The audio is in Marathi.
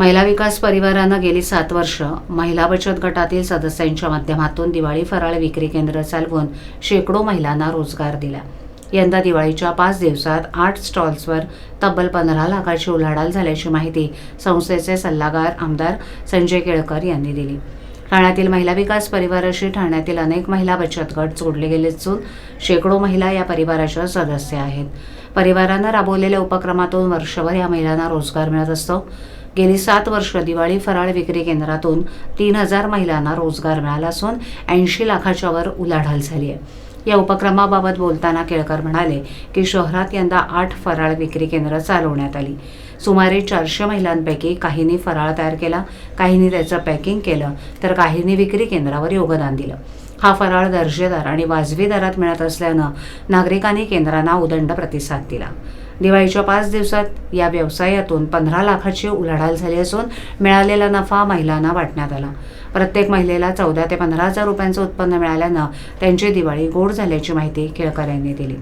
महिला विकास परिवारानं गेली सात वर्ष महिला बचत गटातील सदस्यांच्या माध्यमातून दिवाळी फराळ विक्री केंद्र चालवून शेकडो महिलांना रोजगार दिला. यंदा दिवाळीच्या पाच दिवसात आठ स्टॉल्सवर तब्बल पंधरा लाखाची उलाढाल झाल्याची माहिती संस्थेचे सल्लागार आमदार संजय केळकर यांनी दिली. ठाण्यातील महिला विकास परिवाराशी ठाण्यातील अनेक महिला बचत गट जोडले गेले असून शेकडो महिला या परिवाराच्या सदस्य आहेत. परिवारानं राबवलेल्या उपक्रमातून वर्षभर या महिलांना रोजगार मिळत असतो. गेली सात वर्ष दिवाळी फराळ विक्री केंद्रातून तीन हजार महिलांना रोजगार मिळाला असून ऐंशी लाखाच्या वर उलाढाल झाली आहे. या उपक्रमाबाबत बोलताना केळकर म्हणाले की शहरात यंदा आठ फराळ विक्री केंद्र चालवण्यात आली. सुमारे चारशे महिलांपैकी काहींनी फराळ तयार केला काहींनी त्याचं पॅकिंग केलं तर काहींनी विक्री केंद्रावर योगदान दिलं. हा फराळ दर्जेदार आणि वाजवी दरात मिळत असल्यानं नागरिकांनी केंद्रांना उदंड प्रतिसाद दिला. दिवाळीच्या पाच दिवसात या व्यवसायातून पंधरा लाखाची उलाढाल झाली असून मिळालेला नफा महिलांना वाटण्यात आला. प्रत्येक महिलेला चौदा ते पंधरा हजार रुपयांचं उत्पन्न मिळाल्यानं त्यांची दिवाळी गोड झाल्याची माहिती केळकर यांनी दिली.